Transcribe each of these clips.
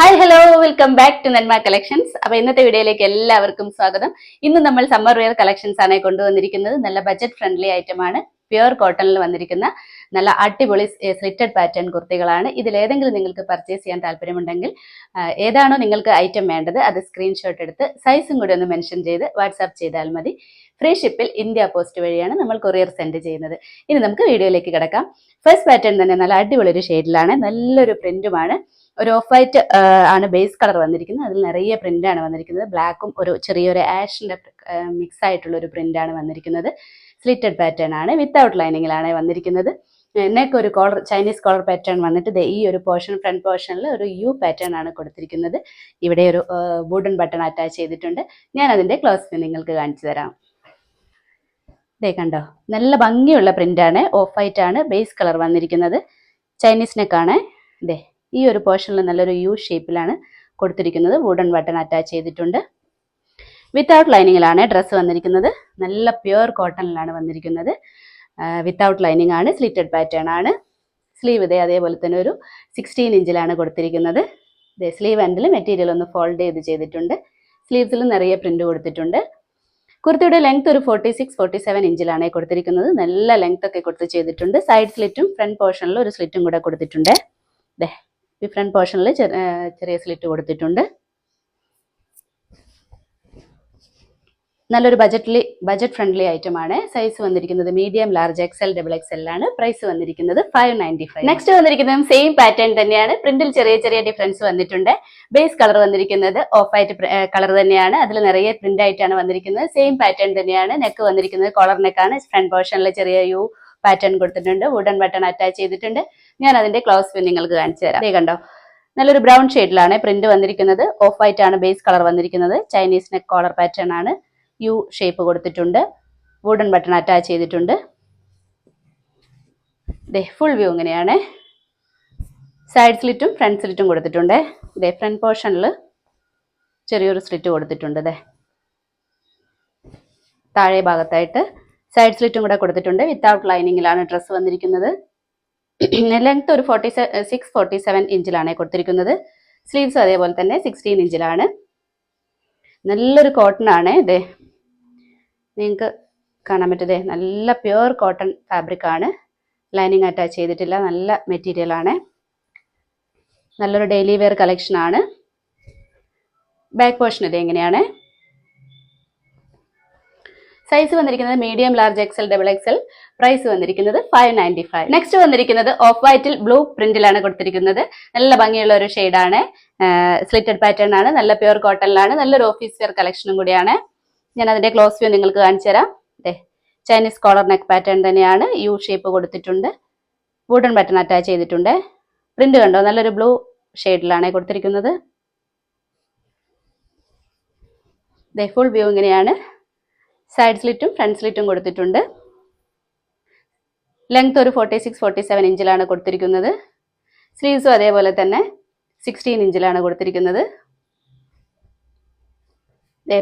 Hi hello welcome back to Nanma collections അപ്പൊ ഇന്നത്തെ വീഡിയോയിലേക്ക് എല്ലാവർക്കും സ്വാഗതം. ഇന്ന് നമ്മൾ സമ്മർ വെയർ കളക്ഷൻസ് ആണ് കൊണ്ടുവന്നിരിക്കുന്നത്. നല്ല ബജറ്റ് ഫ്രണ്ട്ലി ഐറ്റം ആണ്. പ്യുവർ കോട്ടണിൽ വന്നിരിക്കുന്ന നല്ല അടിപൊളി സ്ലിറ്റഡ് പാറ്റേൺ കുർത്തികളാണ്. ഇതിൽ ഏതെങ്കിലും നിങ്ങൾക്ക് പർച്ചേസ് ചെയ്യാൻ താല്പര്യമുണ്ടെങ്കിൽ ഏതാണോ നിങ്ങൾക്ക് ഐറ്റം വേണ്ടത് അത് സ്ക്രീൻഷോട്ട് എടുത്ത് സൈസും കൂടി ഒന്ന് മെൻഷൻ ചെയ്ത് വാട്സാപ്പ് ചെയ്താൽ മതി. ഫ്രീ ഷിപ്പിൽ ഇന്ത്യ പോസ്റ്റ് വഴിയാണ് നമ്മൾ കൊറിയർ സെൻഡ് ചെയ്യുന്നത്. ഇനി നമുക്ക് വീഡിയോയിലേക്ക് കിടക്കാം. ഫസ്റ്റ് പാറ്റേൺ തന്നെ നല്ല അടിപൊളി ഒരു ഷെയ്ഡിലാണ് നല്ലൊരു പ്രിന്റുമാണ് ഒരു ഓഫ് വൈറ്റ് ആണ് ബേസ് കളർ വന്നിരിക്കുന്നത്. അതിൽ നിറയെ ആണ് വന്നിരിക്കുന്നത്. ബ്ലാക്കും ഒരു ചെറിയൊരു ആഷിന്റെ മിക്സ് ആയിട്ടുള്ള ഒരു പ്രിന്റ് ആണ് വന്നിരിക്കുന്നത്. സ്ലിറ്റഡ് പാറ്റേൺ ആണ്. വിത്തൗട്ട് ലൈനിങ്ങിലാണ് വന്നിരിക്കുന്നത്. നെക്ക് ഒരു കോളർ ചൈനീസ് കോളർ പാറ്റേൺ വന്നിട്ട് ഈ ഒരു പോർഷൻ ഫ്രണ്ട് പോർഷനിൽ ഒരു യു പാറ്റേൺ ആണ് കൊടുത്തിരിക്കുന്നത്. ഇവിടെ ഒരു വുഡൻ ബട്ടൺ അറ്റാച്ച് ചെയ്തിട്ടുണ്ട്. ഞാൻ അതിന്റെ ക്ലോസ് നിങ്ങൾക്ക് കാണിച്ചു തരാം. ഇതേ കണ്ടോ? നല്ല ഭംഗിയുള്ള പ്രിന്റ് ആണ്. ഓഫ് വൈറ്റ് ആണ്. ബേസ് കളർ വന്നിരിക്കുന്നത്. ചൈനീസ് നെക്കാണ് ദേ ഈ ഒരു പോർഷനിൽ നല്ലൊരു യു ഷേപ്പിലാണ് കൊടുത്തിരിക്കുന്നത്. വുഡൻ ബട്ടൺ അറ്റാച്ച് ചെയ്തിട്ടുണ്ട്. വിത്തൗട്ട് ലൈനിങ്ങിലാണ് ഡ്രസ്സ് വന്നിരിക്കുന്നത്. നല്ല പ്യുവർ കോട്ടണിലാണ് വന്നിരിക്കുന്നത്. വിത്തൗട്ട് ലൈനിങ് ആണ്. സ്ലിറ്റഡ് പാറ്റേൺ ആണ്. സ്ലീവ് ഇതേ അതേപോലെ തന്നെ ഒരു സിക്സ്റ്റീൻ ഇഞ്ചിലാണ് കൊടുത്തിരിക്കുന്നത്. ഇതേ സ്ലീവ് എൻഡിൽ മെറ്റീരിയൽ ഒന്ന് ഫോൾഡ് ചെയ്ത് ചെയ്തിട്ടുണ്ട്. സ്ലീവ്സിൽ നിറയെ പ്രിന്റ് കൊടുത്തിട്ടുണ്ട്. കുർത്തിയുടെ ലെങ്ത് ഒരു ഫോർട്ടി സിക്സ് ഫോർട്ടി സെവൻ ഇഞ്ചിലാണ് കൊടുത്തിരിക്കുന്നത്. നല്ല ലെങ്ത് ഒക്കെ കൊടുത്ത് ചെയ്തിട്ടുണ്ട്. സൈഡ് സ്ലിറ്റും ഫ്രണ്ട് പോർഷനിൽ ഒരു സ്ലിറ്റും കൂടെ കൊടുത്തിട്ടുണ്ട്. ദേ ഫ്രണ്ട് പോർഷനിൽ ചെറിയ സ്ലിറ്റ് കൊടുത്തിട്ടുണ്ട്. നല്ലൊരു ബജറ്റ്ലി ബജറ്റ് ഫ്രണ്ട്ലി ഐറ്റം ആണ് സൈസ് വന്നിരിക്കുന്നത് medium large XL double XL ആണ്. പ്രൈസ് വന്നിരിക്കുന്നത് ഫൈവ് നയന്റി ഫൈവ്. നെക്സ്റ്റ് വന്നിരിക്കുന്നത് സെയിം പാറ്റേൺ തന്നെയാണ്. പ്രിന്റിൽ ചെറിയ ചെറിയ ഡിഫറൻസ് വന്നിട്ടുണ്ട്. ബേസ് കളർ വന്നിരിക്കുന്നത് ഓഫ് ആയിട്ട് കളർ തന്നെയാണ്. അതിൽ നിറയെ പ്രിന്റ് ആയിട്ടാണ് വന്നിരിക്കുന്നത്. സെയിം പാറ്റേൺ തന്നെയാണ്. നെക്ക് വന്നിരിക്കുന്നത് കോളർ നെക്കാണ്. ഫ്രണ്ട് പോർഷനിൽ ചെറിയ യു പാറ്റേൺ കൊടുത്തിട്ടുണ്ട്. വുഡൻ ബട്ടൺ അറ്റാച്ച് ചെയ്തിട്ടുണ്ട്. ഞാൻ അതിന്റെ ക്ലോസ് നിങ്ങൾക്ക് കാണിച്ചു തരാം. കണ്ടോ? നല്ലൊരു ബ്രൗൺ ഷെയ്ഡിലാണ് പ്രിന്റ് വന്നിരിക്കുന്നത്. ഓഫ് വൈറ്റ് ആണ് ബേസ് കളർ വന്നിരിക്കുന്നത്. ചൈനീസ് നെക്ക് കോളർ പാറ്റേൺ ആണ് യു ഷേപ്പ് കൊടുത്തിട്ടുണ്ട്. വുഡൻ ബട്ടൺ അറ്റാച്ച് ചെയ്തിട്ടുണ്ട്. ദേ ഫുൾ വ്യൂ ഇങ്ങനെയാണ്. സൈഡ് സ്ലിറ്റും ഫ്രണ്ട് സ്ലിറ്റും കൊടുത്തിട്ടുണ്ട്. ദേ ഫ്രണ്ട് പോർഷനിൽ ചെറിയൊരു സ്ലിറ്റ് കൊടുത്തിട്ടുണ്ട് ദേ. താഴെ ഭാഗത്തായിട്ട് സൈഡ് സ്ലിറ്റും കൂടെ കൊടുത്തിട്ടുണ്ട് വിത്തൗട്ട് ലൈനിങ്ങിലാണ് ഡ്രസ്സ് വന്നിരിക്കുന്നത്. ലെങ്ത് ഒരു ഫോർട്ടി സിക്സ് ഫോർട്ടി സെവൻ ഇഞ്ചിലാണ് കൊടുത്തിരിക്കുന്നത്. സ്ലീവ്സ് അതേപോലെ തന്നെ സിക്സ്റ്റീൻ ഇഞ്ചിലാണ്. നല്ലൊരു കോട്ടൺ ആണ് ഇതേ. നിങ്ങൾക്ക് കാണാൻ പറ്റും നല്ല പ്യുവർ കോട്ടൺ ഫാബ്രിക് ആണ്. ലൈനിങ് അറ്റാച്ച് ചെയ്തിട്ടില്ല. നല്ല മെറ്റീരിയൽ ആണ്. നല്ലൊരു ഡെയിലി വെയർ കളക്ഷൻ ആണ്. ബാക്ക് പോർഷൻ ഇത് എങ്ങനെയാണ്? സൈസ് വന്നിരിക്കുന്നത് medium large XL double XL price വന്നിരിക്കുന്നത് ഫൈവ് നയന്റി ഫൈവ് നെക്സ്റ്റ് വന്നിരിക്കുന്നത് ഓഫ് വൈറ്റിൽ ബ്ലൂ പ്രിന്റിലാണ് കൊടുത്തിരിക്കുന്നത്. നല്ല ഭംഗിയുള്ള ഒരു ഷെയ്ഡാണ് സ്ലിറ്റഡ് പാറ്റേൺ ആണ്. നല്ല പ്യുവർ കോട്ടണിലാണ് നല്ലൊരു ഓഫീസ് വെയർ കളക്ഷനും കൂടിയാണ്. ഞാൻ അതിന്റെ ക്ലോസ് വ്യൂ നിങ്ങൾക്ക് കാണിച്ചു തരാം. അതെ ചൈനീസ് കോളർ നെക്ക് പാറ്റേൺ തന്നെയാണ്. യു ഷേപ്പ് കൊടുത്തിട്ടുണ്ട്. വുഡൺ ബട്ടൺ അറ്റാച്ച് ചെയ്തിട്ടുണ്ട്. പ്രിന്റ് കണ്ടോ? നല്ലൊരു ബ്ലൂ ഷെയ്ഡിലാണ് കൊടുത്തിരിക്കുന്നത്. ഫുൾ വ്യൂ ഇങ്ങനെയാണ്. സൈഡ് സ്ലിറ്റും ഫ്രണ്ട് സ്ലിറ്റും കൊടുത്തിട്ടുണ്ട്. ലെങ്ത് ഒരു ഫോർട്ടി സിക്സ് ഫോർട്ടി സെവൻ ഇഞ്ചിലാണ് കൊടുത്തിരിക്കുന്നത്. സ്ലീവ്സും അതേപോലെ തന്നെ സിക്സ്റ്റീൻ ഇഞ്ചിലാണ് കൊടുത്തിരിക്കുന്നത്.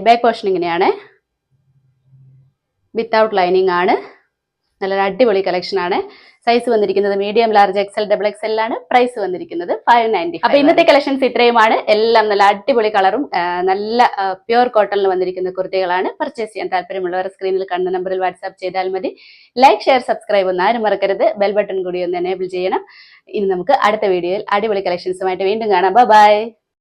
ബാക്ക് പോർഷൻ ഇങ്ങനെയാണ്. വിത്തൗട്ട് ലൈനിങ് ആണ്. നല്ലൊരു അടിപൊളി കളക്ഷൻ ആണ്. സൈസ് വന്നിരിക്കുന്നത് medium large XL double XL ആണ്. പ്രൈസ് വന്നിരിക്കുന്നത് ഫൈവ് നയന്റി അപ്പൊ ഇന്നത്തെ കളക്ഷൻസ് ഇത്രയുമാണ്. എല്ലാം നല്ല അടിപൊളി കളറും നല്ല പ്യുവർ കോട്ടണിൽ വന്നിരിക്കുന്ന കുർത്തികളാണ്. പർച്ചേസ് ചെയ്യാൻ താല്പര്യമുള്ളവർ സ്ക്രീനിൽ കണ്ട നമ്പറിൽ വാട്സ്ആപ്പ് ചെയ്താൽ മതി. ലൈക്ക് ഷെയർ സബ്സ്ക്രൈബ് ഒന്നും ആരും മറക്കരുത്. ബെൽ ബട്ടൺ കൂടി ഒന്ന് എനേബിൾ ചെയ്യണം. ഇനി നമുക്ക് അടുത്ത വീഡിയോയിൽ അടിപൊളി കളക്ഷൻസുമായിട്ട് വീണ്ടും കാണാം. ബൈ